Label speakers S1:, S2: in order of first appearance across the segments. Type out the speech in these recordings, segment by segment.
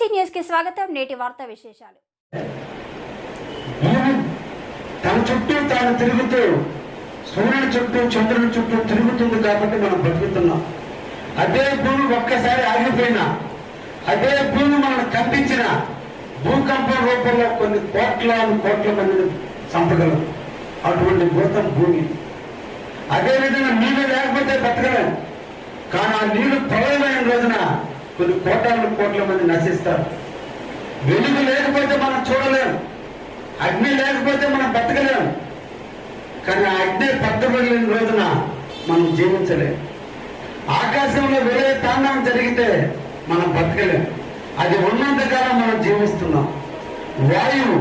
S1: BC న్యూస్కి స్వాగతం. నేటి వార్తా విశేషాలు.
S2: తన చుట్టూ తాను తిరుగుతూ సూర్యుడి చుట్టూ చంద్రుడి చుట్టూ తిరుగుతుంది కాబట్టి మనం బతుకుతున్నాం అదే భూమి ఒక్కసారి ఆగిపోయినా అదే భూమి మనం కంపించిన భూకంపం రూపంలో కొన్ని కోట్ల కోట్ల మందిని చంపగలం. అటువంటి భూతం భూమి. అదేవిధంగా నీళ్ళు లేకపోతే బతకలేం. కానీ ఆ నీళ్ళు ప్రళయమైన రోజున కొన్ని కోటాను కోట్ల మంది నశిస్తారు. వెలుగు లేకపోతే మనం చూడలేం. అగ్ని లేకపోతే మనం బతకలేము కానీ ఆ అగ్ని పట్టబడిన రోజున మనం జీవించలేం. ఆకాశంలో వేరే తాండం జరిగితే మనం బతకలేం. అది ఉన్నంతకాలం మనం జీవిస్తున్నాం. వాయువు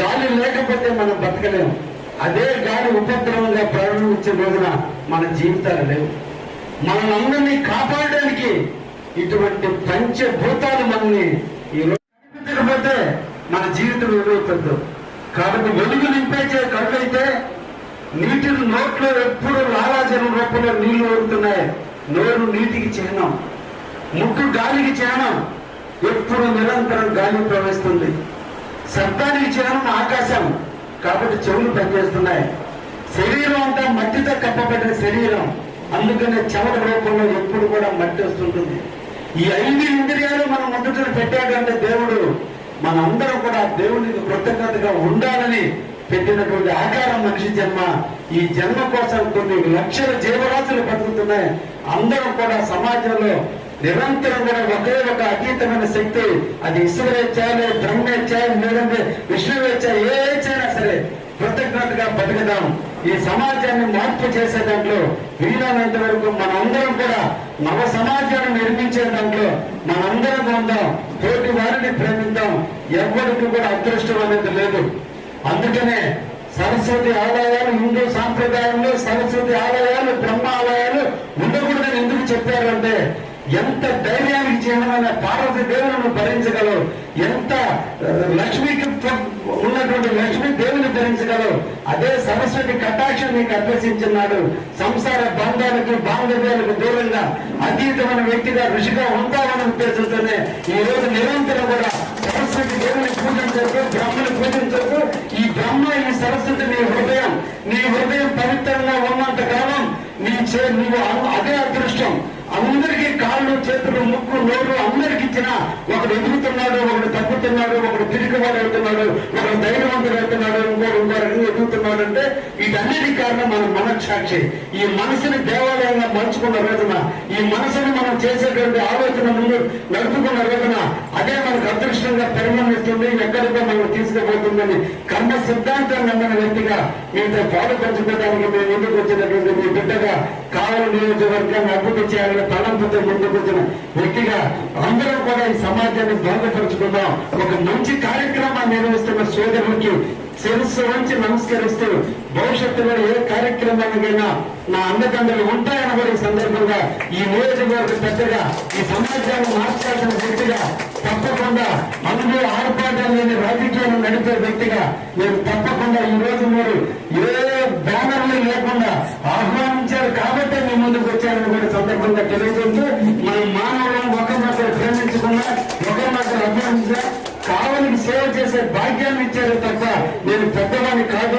S2: గాలి లేకపోతే మనం బతకలేం. అదే గాలి ఉపద్రవంగా ప్రారంభించే రోజున మన జీవితాలు లేవు. మనల్ని అందరినీ కాపాడడానికి ఇటువంటి పంచభూతాలు మనల్ని ఈ మన జీవితం ఏమవుతుందో కాబట్టి వెలుగు నింపేచే కళ్ళైతే అయితే నోట్లో ఎప్పుడు లాలాజలం రూపంలో నీళ్ళు ఊరుతున్నాయి. నోరు నీటికి చిహ్నం ముక్కు గాలికి చిహ్నం ఎప్పుడు నిరంతరం గాలి ప్రవహిస్తుంది. శబ్దానికి చిహ్నం ఆకాశం కాబట్టి చెవులు పనిచేస్తున్నాయి. శరీరం అంతా మట్టితో కప్పబడిన శరీరం అందుకనే చెమట రూపంలో ఎప్పుడు కూడా మట్టి వస్తుంటుంది. ఈ ఐదు ఇంద్రియాలు మనం ముందుకు పెట్టాడంటే దేవుడు మనందరం కూడా దేవునికి కృతజ్ఞతగా ఉండాలని పెట్టినటువంటి ఆకారం మనిషి జన్మ ఈ జన్మ కోసం కొన్ని లక్షల జీవరాశులు బతుకుతున్నాయి. అందరం కూడా సమాజంలో నిరంతరం కూడా ఒకే ఒక అతీతమైన శక్తి అది ఇసువేచ్చాయలే బ్రహ్మేచ్చాయ లేదంటే విష్ణువేచ్చాయ ఏ ఇచ్చైనా సరే కృతజ్ఞతగా బతుకుదాం ఈ సమాజాన్ని మార్పు చేసే దాంట్లో వీలైనంత వరకు మనందరం కూడా నవ సమాజాన్ని నిర్మించే దాంట్లో మనందరం ఉందాం. తోటి వారిని ప్రేమిద్దాం. ఎవరికి కూడా అదృష్టం అనేది లేదు. అందుకనే సరస్వతి ఆలయాలు హిందూ సాంప్రదాయంలో సరస్వతి ఆలయాలు బ్రహ్మ ఆలయాలు ఉండకూడదని ఎందుకు చెప్పారంటే ఎంత ధైర్యం చిహ్నమైన పార్వతి దేవులను భరించగలవు ఎంత లక్ష్మికి ఉన్నటువంటి లక్ష్మి దేవుని ధరించగలవు. అదే సరస్వతి కటాక్షం నీకు అభ్యసించున్నాడు సంసార బంధాలకు బాంధవ్యాలకు దూరంగా అతీతమైన వ్యక్తిగా ఋషిగా ఉంటామని ఉద్దేశంతోనే ఈ రోజు నిరంతరం కూడా సరస్వతి దేవుని పూజించకు బ్రహ్మను పూజించకు ఈ బ్రహ్మ ఈ సరస్వతి నీ హృదయం నీ హృదయం పవిత్రంగా ఉన్నంత కాలం నీ చే నువ్వు అదే అదృష్టం. అందరికీ కాళ్ళు చేతులు ముక్కు నోరు ఒకడు ఎదుగుతున్నాడు ఒకడు తగ్గుతున్నాడు ఒకడు తిరిగివాడు అవుతున్నాడు ఒకడు ధైర్యవంతుడు అవుతున్నాడు ఇంకోడు ఇంకో ఎదుగుతున్నాడు అంటే వీటన్నిటి కారణం మన మనస్సాక్షి. ఈ మనసుని దేవాలయంగా మలుచుకున్న రోజున ఈ మనసుని మనం చేసేటువంటి ఆలోచన ముందు నడుపుకున్న రోజున అదే మనకు అదృష్టంగా పరిగణిస్తుంది ఎక్కడికో మనం తీసుకుపోతుందని కర్మ సిద్ధాంతం నమ్మిన వ్యక్తిగా మీతో పాలు పంచుకోవడానికి మేము ముందుకు వచ్చినటువంటి మీ బిడ్డగా కావలి నియోజకవర్గాన్ని అభివృద్ధి చేయాలని తలంపుతో ముందుకు వచ్చిన వ్యక్తిగా అందరూ సమాజాన్ని బాగుపరుచుకుందాం ఒక మంచి కార్యక్రమాన్ని నిర్వహిస్తున్న సోదరులకి శిరస్సు వంచి నమస్కరిస్తూ భవిష్యత్తులో ఏ కార్యక్రమానికైనా నా అన్నదండలు ఉంటాయని కూడా ఈ సందర్భంగా ఈ నియోజకవర్గ పెద్దగా ఈ సమాజాన్ని మార్చాల్సిన వ్యక్తిగా తప్పకుండా అందులో ఆర్పాటాలు లేని రాజకీయాన్ని నడిపే వ్యక్తిగా నేను తప్పకుండా ఈ రోజు మీరు ఏ బ్యానర్లు లేకుండా ఆహ్వానించారు కాబట్టి మీ ముందుకు వచ్చారని కూడా సందర్భంగా తెలియజేస్తూ మనం మానవులు చేసే భాగ్యాన్ని ఇచ్చారు తప్ప నేను పెద్దవాడిని కాదు.